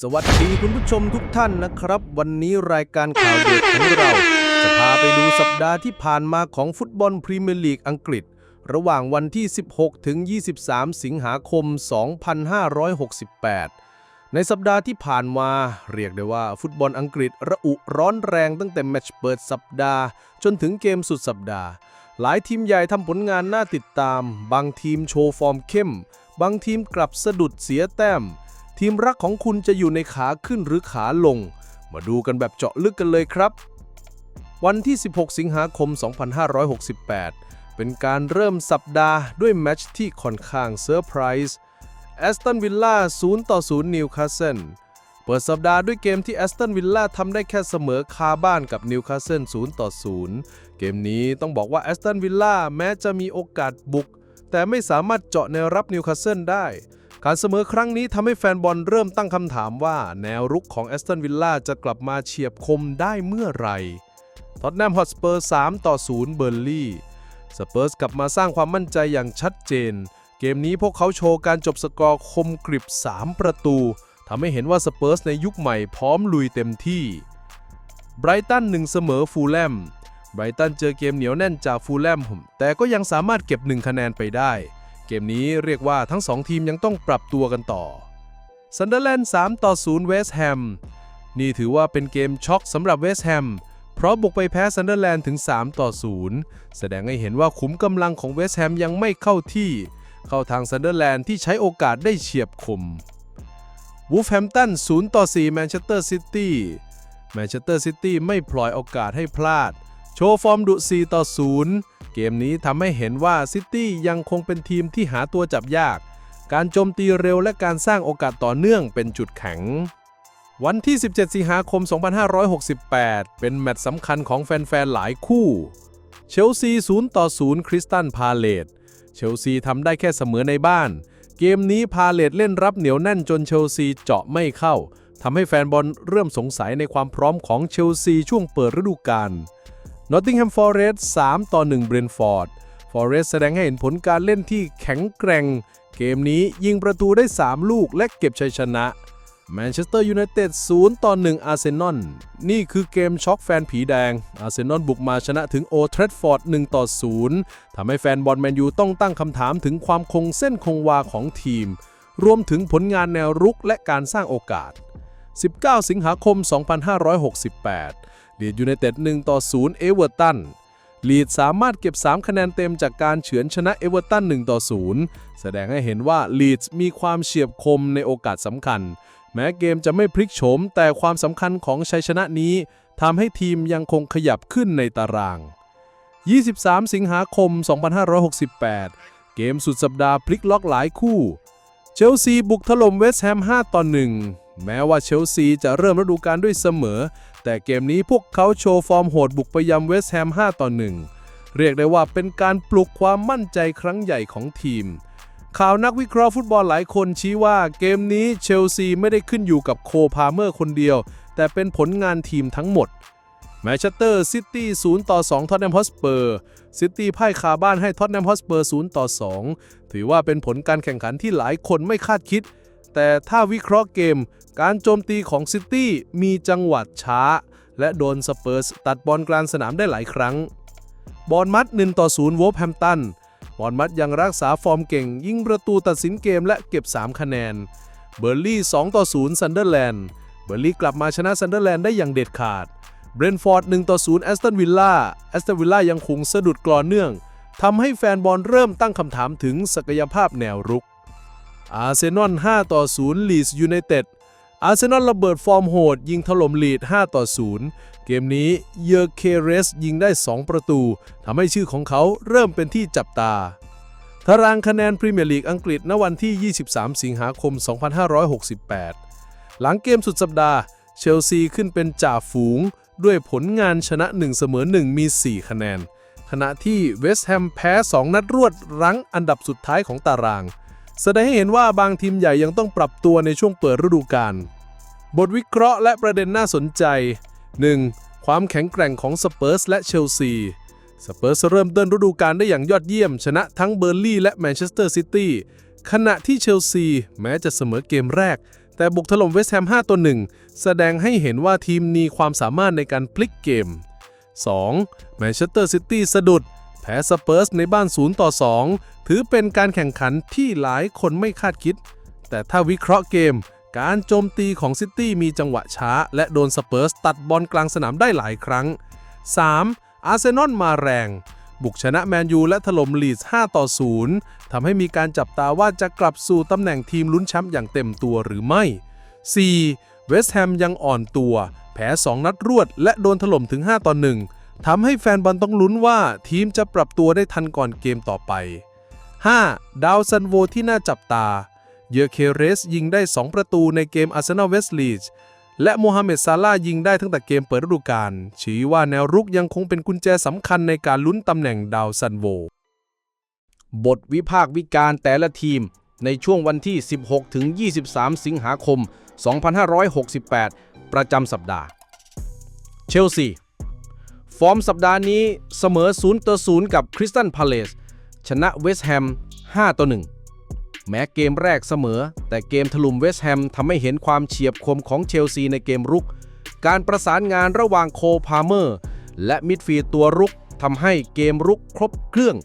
สวัสดีคุณผู้ชมทุกท่านนะครับ วันนี้รายการข่าวเด็กของเรา จะพาไปดูสัปดาห์ที่ผ่านมาของฟุตบอลพรีเมียร์ลีกอังกฤษ ระหว่างวันที่ 16 ถึง 23 สิงหาคม 2568 ในสัปดาห์ที่ผ่านมาเรียกได้ว่าฟุตบอลอังกฤษระอุร้อนแรงตั้งแต่แมตช์เปิดสัปดาห์ จนถึงเกมสุดสัปดาห์ หลายทีมใหญ่ทำผลงานน่าติดตาม บางทีมโชว์ฟอร์มเข้ม บางทีมกลับสะดุดเสียแต้ม ทีมรักของคุณจะอยู่ในขาขึ้นหรือขาลง มาดูกันแบบเจาะลึกกันเลยครับ วันที่ 16 สิงหาคม 2568 เป็นการเริ่มสัปดาห์ด้วยแมตช์ที่ค่อนข้างเซอร์ไพรส์แอสตันวิลล่า0ต่อ0นิวคาสเซิลเปิดสัปดาห์ด้วยเกมที่แอสตันวิลล่าทำได้แค่เสมอคาบ้านกับนิวคาสเซิล0ต่อ0เกมนี้ต้องบอกว่าแอสตันวิลล่าแม้จะมีโอกาสบุก แต่ไม่สามารถเจาะแนวรับนิวคาสเซิลได้ การเสมอครั้งนี้ทำให้แฟนบอลเริ่มตั้งคำถามว่า แนวรุกของแอสตันวิลล่าจะกลับมาเฉียบคมได้เมื่อไหร่ท็อตแนมฮอตสเปอร์3ต่อ0เบอร์ลี่สเปอร์สกลับมาสร้างความมั่นใจอย่างชัดเจน เกมนี้พวกเขาโชว์การจบสกอร์คมกริบ 3 ประตูทำให้เห็นว่าสเปอร์สในยุคใหม่พร้อมลุยเต็มที่ไบรตัน1เสมอฟูลแลมไบรตันเจอเกมเหนียวแน่นจากฟูลแลมแต่ก็ยังสามารถเก็บ 1 คะแนนไปได้ เกมนี้เรียกว่าทั้ง2ทีมยังต้องปรับตัวกันต่อซันเดอร์แลนด์3ต่อ0เวสต์แฮมนี่ถือว่าเป็นเกมช็อกสำหรับเวสต์แฮมเพราะบุกไปแพ้ซันเดอร์แลนด์ถึง 3 ต่อ 0 แสดงให้เห็นว่าขุมกำลังของเวสต์แฮมยังไม่เข้าที่ เข้าทางซันเดอร์แลนด์ที่ใช้โอกาสได้เฉียบคมวูฟแฮมตัน0ต่อ4แมนเชสเตอร์ซิตี้แมนเชสเตอร์ซิตี้ไม่ปล่อยโอกาสให้พลาด โชว์ฟอร์มดุ4ต่อ 0 เกมนี้ทำให้เห็นว่าซิตี้ยังคงเป็นทีมที่หาตัวจับยาก การโจมตีเร็วและการสร้างโอกาสต่อเนื่องเป็นจุดแข็ง วันที่ 17 สิงหาคม 2568 เป็นแมตช์สำคัญของแฟนๆ หลายคู่ เชลซี 0 ต่อ 0 คริสตันพาเลตเชลซีทำได้แค่เสมอในบ้าน เกมนี้พาเลตเล่นรับเหนียวแน่นจนเชลซีเจาะไม่เข้าทำให้แฟนบอลเริ่มสงสัยในความพร้อมของเชลซีช่วงเปิดฤดูกาล นอตติงแฮมฟอร์เรสต์3ต่อ1เบรนฟอร์ดฟอร์เรสต์แสดงให้เห็นผลการเล่นที่แข็งแกร่ง เกมนี้ยิงประตูได้ 3 ลูกและเก็บชัยชนะแมนเชสเตอร์ยูไนเต็ด0ต่อ1อาร์เซนอลนี่คือเกมช็อกแฟนผีแดงอาร์เซนอลบุกมาชนะถึงโอเทรดฟอร์ด1ต่อ 0ทำให้แฟนบอลแมนยูต้องตั้งคำถามถึงความคงเส้นคงวาของทีม รวมถึงผลงานแนวรุกและการสร้างโอกาส 19 สิงหาคม 2568 ลีดยูไนเต็ด1ต่อ0เอเวอร์ตันลีดสามารถเก็บ 3 คะแนนเต็มจากการเฉือนชนะเอเวอร์ตัน1ต่อ0แสดงให้เห็นว่าลีดมีความเฉียบคมในโอกาสสำคัญ แม้เกมจะไม่พลิกโฉม แต่ความสำคัญของชัยชนะนี้ทำให้ทีมยังคงขยับขึ้นในตาราง 23 สิงหาคม 2568 เกมสุดสัปดาห์พลิกล็อกหลายคู่ เชลซีบุกถล่มเวสต์แฮม 5 ต่อ 1 แม้ว่าเชลซีจะเริ่มฤดูกาลด้วยเสมอ แต่เกมนี้พวกเขาโชว์ฟอร์มโหดบุกไปยำเวสต์แฮม 5 ต่อ 1 เรียกได้ว่าเป็นการปลุกความมั่นใจครั้งใหญ่ของทีม ข่าวนักวิเคราะห์ฟุตบอลหลายคนชี้ว่าเกมนี้เชลซีไม่ได้ขึ้นอยู่กับโคพาเมอร์คนเดียว แต่เป็นผลงานทีมทั้งหมดแมนเชสเตอร์ซิตี้0ต่อ2ท็อตแนมฮอสเปอร์ซิตี้พ่ายคาบ้านให้ท็อตแนมฮอสเปอร์0ต่อ2ถือว่าเป็นผลการแข่งขันที่หลายคนไม่คาดคิด แต่ถ้าวิเคราะห์เกม การโจมตีของซิตี้มีจังหวัดช้า และโดนสเปอร์สตัดบอลกลางสนามได้หลายครั้ง บอลมัด1ต่อ0โวลแฮมตัน บอลมัดยังรักษาฟอร์มเก่ง ยิงประตูตัดสินเกมและเก็บ 3 คะแนน เบอร์ลี่2ต่อ0ซันเดอร์แลนด์ เบอร์ลี่กลับมาชนะซันเดอร์แลนด์ได้อย่างเด็ดขาด เบรนฟอร์ด1ต่อ0แอสตันวิลล่า แอสตันวิลล่ายังคงสะดุดกรอนเนื่องทำให้แฟนบอลเริ่มตั้งคำถามถึงศักยภาพแนวรุก อาร์เซนอล5ต่อ0ลีสยูไนเต็ดอาร์เซนอลระเบิดฟอร์มโหด ยิงถล่มลีด 5 ต่อ 0 เกมนี้เยอร์เคเรสยิงได้ 2 ประตูทำให้ชื่อของเขาเริ่มเป็นที่จับตาตารางคะแนนพรีเมียร์ลีกอังกฤษณวันที่ 23 สิงหาคม 2568 หลังเกมสุดสัปดาห์ เชลซีขึ้นเป็นจ่าฝูง ด้วยผลงานชนะ 1 เสมอ 1 มี 4 คะแนน ขณะที่เวสต์แฮมแพ้ 2 นัดรวดรั้งอันดับสุดท้ายของตาราง แสดงให้เห็นว่าบางทีมใหญ่ยังต้องปรับตัวในช่วงเปิดฤดูกาลบทวิเคราะห์และประเด็นน่าสนใจ 1. ความแข็งแกร่งของสเปอร์สและเชลซีสเปอร์สเริ่มต้นฤดูกาลได้อย่างยอดเยี่ยม ชนะทั้งเบอร์ลี่และแมนเชสเตอร์ซิตี้ขณะที่เชลซีแม้จะเสมอเกมแรก แต่บุกถล่มเวสต์แฮม5ต่อ1แสดงให้เห็นว่าทีมมีความสามารถในการพลิกเกม 2. แมนเชสเตอร์ซิตี้สะดุด แพ้สเปอร์สในบ้าน 0 ต่อ 2 ถือเป็นการแข่งขันที่หลายคนไม่คาดคิด แต่ถ้าวิเคราะห์เกม การโจมตีของซิตี้มีจังหวะช้า และโดนสเปอร์สตัดบอลกลางสนามได้หลายครั้ง 3. อาร์เซนอลมาแรง บุกชนะแมนยูและถล่มลีดส์5ต่อ 0 ทำให้มีการจับตาว่าจะกลับสู่ตำแหน่งทีมลุ้นแชมป์อย่างเต็มตัวหรือไม่ 4. เวสต์แฮมยังอ่อนตัว แพ้ 2 นัดรวด และโดนถล่มถึง 5 ต่อ 1 ทำให้แฟนบอลต้องลุ้นว่าทีมจะปรับตัวได้ทันก่อนเกมต่อไป 5. ดาวซันโวที่น่าจับตา เยอเคเรสยิงได้ 2 ประตูในเกมอาร์เซนอลเวสต์ลีดและโมฮัมเหม็ดซาลาห์ยิงได้ตั้งแต่เกมเปิดฤดูกาลชี้ว่าแนวรุกยังคงเป็นกุญแจสำคัญในการลุ้นตำแหน่งดาวซันโว บทวิพากษ์วิจารณ์แต่ละทีม ในช่วงวันที่ 16 ถึง 23 สิงหาคม 2568 ประจำสัปดาห์ เชลซี ฟอร์มสัปดาห์นี้เสมอ0ต่อ0กับคริสตันพาเลสชนะเวสต์แฮม5ต่อ1แม้เกมแรกเสมอ แต่เกมถล่มเวสต์แฮมทำให้เห็นความเฉียบคมของเชลซีในเกมรุก การประสานงานระหว่างโคพาเมอร์ และมิดฟีลด์ตัวรุกทำให้เกมรุกครบเครื่อง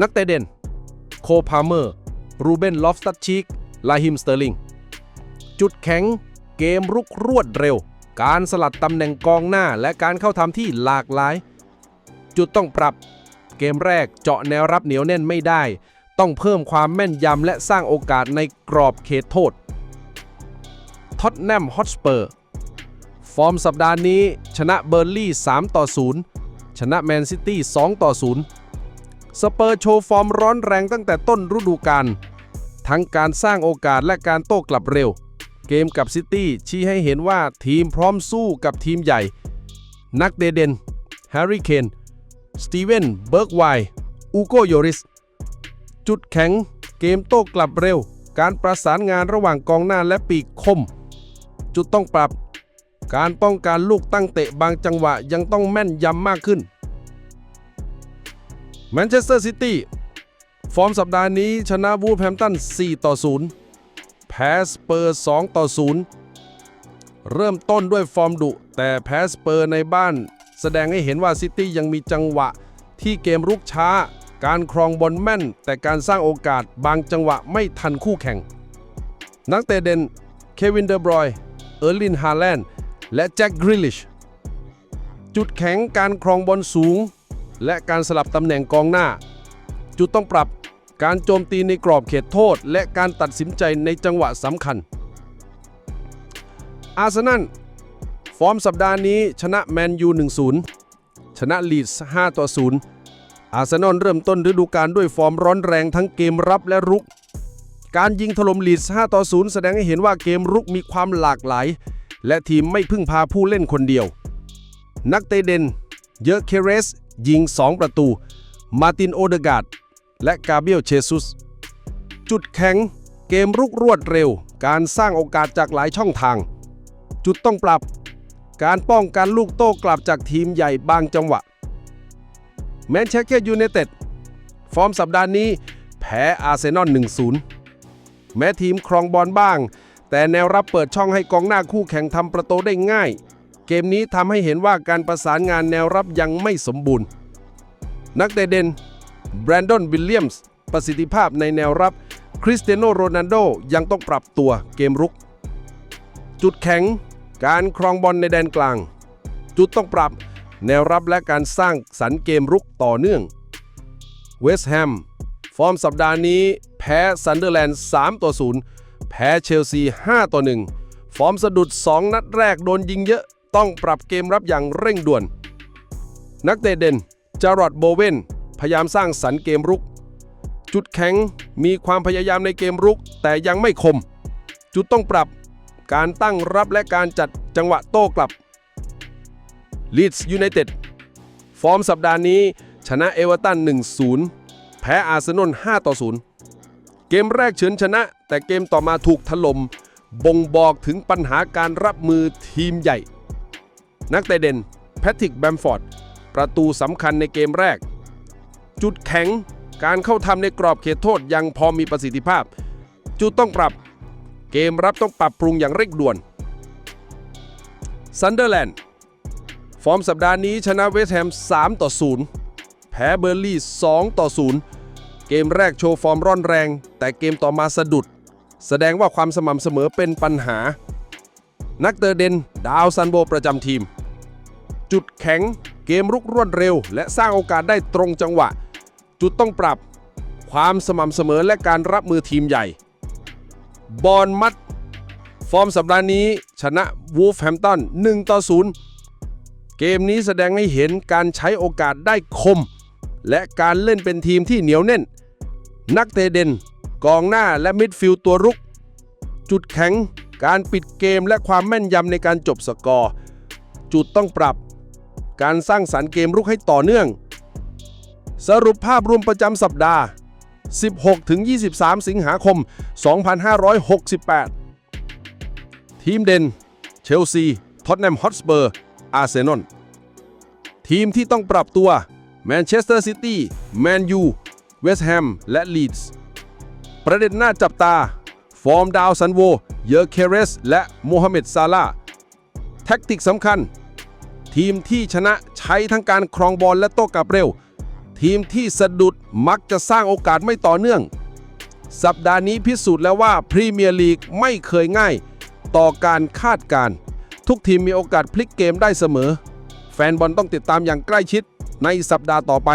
นักเตะเด่น โคพาเมอร์ รูเบนลอฟสตัดชีกลาฮิมสเตอร์ลิง จุดแข็งเกมรุกรวดเร็ว การสลัดตำแหน่งกองหน้าและการเข้าทำที่หลากหลาย จุดต้องปรับ เกมแรกเจาะแนวรับเหนียวแน่นไม่ได้ ต้องเพิ่มความแม่นยำและสร้างโอกาสในกรอบเขตโทษท็อตแนมฮอตสเปอร์ฟอร์มสัปดาห์นี้ชนะเบอร์ลี่3ต่อ 0 ชนะแมนซิตี้2ต่อ 0 สเปอร์โชว์ฟอร์มร้อนแรงตั้งแต่ต้นฤดูกาลทั้งการสร้างโอกาสและการโต้กลับเร็ว เกมกับซิตี้ชี้ให้เห็นว่าทีมพร้อมสู้กับทีมใหญ่ นักเดเดนแฮร์รี่เคนสตีเวนเบิร์กไวอูโกโยริส จุดแข็งเกมโต้กลับเร็ว การประสานงานระหว่างกองหน้าและปีกคม จุดต้องปรับ การป้องกันลูกตั้งเตะบางจังหวะยังต้องแม่นยำมากขึ้นแมนเชสเตอร์ซิตี้ฟอร์มสัปดาห์นี้ชนะวูลแฮมป์ตัน 4 ต่อ 0 แพ้สเปอร์ 2 ต่อ 0 เริ่มต้นด้วยฟอร์มดุ แต่แพ้สเปอร์ในบ้าน แสดงให้เห็นว่าซิตี้ยังมีจังหวะ ที่เกมรุกช้า การครองบอลแม่น แต่การสร้างโอกาสบางจังหวะไม่ทันคู่แข่ง นักเตะเด่นเควินเดอร์บรอยเออร์ลินฮาแลนด์และแจ็คกริลลิชจุดแข็งการครองบอลสูง และการสลับตำแหน่งกองหน้า จุดต้องปรับ การโจมตีในกรอบเขตโทษ และการตัดสินใจในจังหวะสำคัญ อาร์เซนอลฟอร์มสัปดาห์นี้ชนะแมนยู 1-0 ชนะลีดส์5ต่อ0อาร์เซนอลเริ่มต้นฤดูกาลด้วยฟอร์มร้อนแรงทั้งเกมรับและรุก การยิงถล่มลีดส์5ต่อ0แสดงให้เห็นว่าเกมรุกมีความหลากหลาย และทีมไม่พึ่งพาผู้เล่นคนเดียว นักเตะเด่น เยอะเคเรส ยิง 2 ประตู มาร์ตินโอเดกาด และกาเบียลเชซุส จุดแข็ง เกมรุกรวดเร็ว การสร้างโอกาสจากหลายช่องทาง จุดต้องปรับ การป้องกันลูกโต้กลับจากทีมใหญ่บางจังหวะ แมนเชสเตอร์ยูไนเต็ด ฟอร์มสัปดาห์นี้ แพ้อาร์เซนอล 1-0 แม้ทีมครองบอลบ้าง แต่แนวรับเปิดช่องให้กองหน้าคู่แข่งทำประตูได้ง่าย เกมนี้ทำให้เห็นว่าการประสานงานแนวรับยังไม่สมบูรณ์ นักเตะเด่น แบรนดอนวิลเลียมส์ประสิทธิภาพในแนวรับ คริสเตียโนโรนัลโดยังต้องปรับตัวเกมรุก จุดแข็ง การครองบอลในแดนกลาง จุดต้องปรับ แนวรับและการสร้างสรรค์เกมรุกต่อเนื่อง เวสต์แฮม ฟอร์มสัปดาห์นี้ แพ้ซันเดอร์แลนด์3ต่อ0แพ้เชลซี 5 ต่อ 1 ฟอร์มสะดุด 2 นัดแรกโดนยิงเยอะ ต้องปรับเกมรับอย่างเร่งด่วน นักเตะเด่นจารอดโบเวน พยายามสร้างสรรค์เกมรุก จุดแข็งมีความพยายามในเกมรุก แต่ยังไม่คม จุดต้องปรับการตั้งรับและการจัดจังหวะโต้กลับลีดส์ยูไนเต็ดฟอร์มสัปดาห์นี้ ชนะเอเวอร์ตัน 1-0 แพ้อาร์เซนอล5ต่อ0เกมแรกเฉือนชนะ แต่เกมต่อมาถูกถล่มบ่งบอกถึงปัญหาการรับมือทีมใหญ่ นักเตะเด่นแพทริกแบมฟอร์ด ประตูสำคัญในเกมแรก จุดแข็ง การเข้าทำในกรอบเขตโทษยังพอมีประสิทธิภาพ จุดต้องปรับ เกมรับต้องปรับปรุงอย่างเร่งด่วนซันเดอร์แลนด์ฟอร์มสัปดาห์นี้ชนะเวสต์แฮม 3 ต่อ 0 แพ้เบอร์ลี่ 2 ต่อ 0 เกมแรกโชว์ฟอร์มร่อนแรง แต่เกมต่อมาสะดุด แสดงว่าความสม่ำเสมอเป็นปัญหา นักเตะเดน ดาวซันโบประจำทีม จุดแข็ง เกมรุกรวดเร็ว และสร้างโอกาสได้ตรงจังหวะ จุดต้องปรับ ความสม่ำเสมอและการรับมือทีมใหญ่ บอลมัด ฟอร์มสัปดาห์นี้ ชนะวูฟแฮมตัน1ต่อ0เกมนี้แสดงให้เห็นการใช้โอกาสได้คม และการเล่นเป็นทีมที่เหนียวแน่น นักเตะเด่น กองหน้าและมิดฟิลด์ตัวรุก จุดแข็ง การปิดเกมและความแม่นยำในการจบสกอร์ จุดต้องปรับ การสร้างสรรค์เกมรุกให้ต่อเนื่อง สรุปภาพรวมประจำสัปดาห์ 16-23 สิงหาคม 2568 ทีมเด่น เชลซี ท็อตแนมฮอตสเปอร์ อาร์เซนอล ทีมที่ต้องปรับตัวแมนเชสเตอร์ซิตี้ แมนยู เวสต์แฮม และลีดส์ ประเด็นหน่าจับตา ฟอร์มดาวซันโว เยอร์เคเรส และโมฮัมเหม็ดซาลาแท็กติกสำคัญ ทีมที่ชนะใช้ทั้งการครองบอลและโต้กลับเร็ว ทีมที่สะดุดมักจะสร้างโอกาสไม่ต่อเนื่อง สัปดาห์นี้พิสูจน์แล้วว่าพรีเมียร์ลีกไม่เคยง่าย ต่อการคาดการ์ทุกทีมมีโอกาสพลิกเกมได้เสมอ แฟนบอลต้องติดตามอย่างใกล้ชิดในสัปดาห์ต่อไป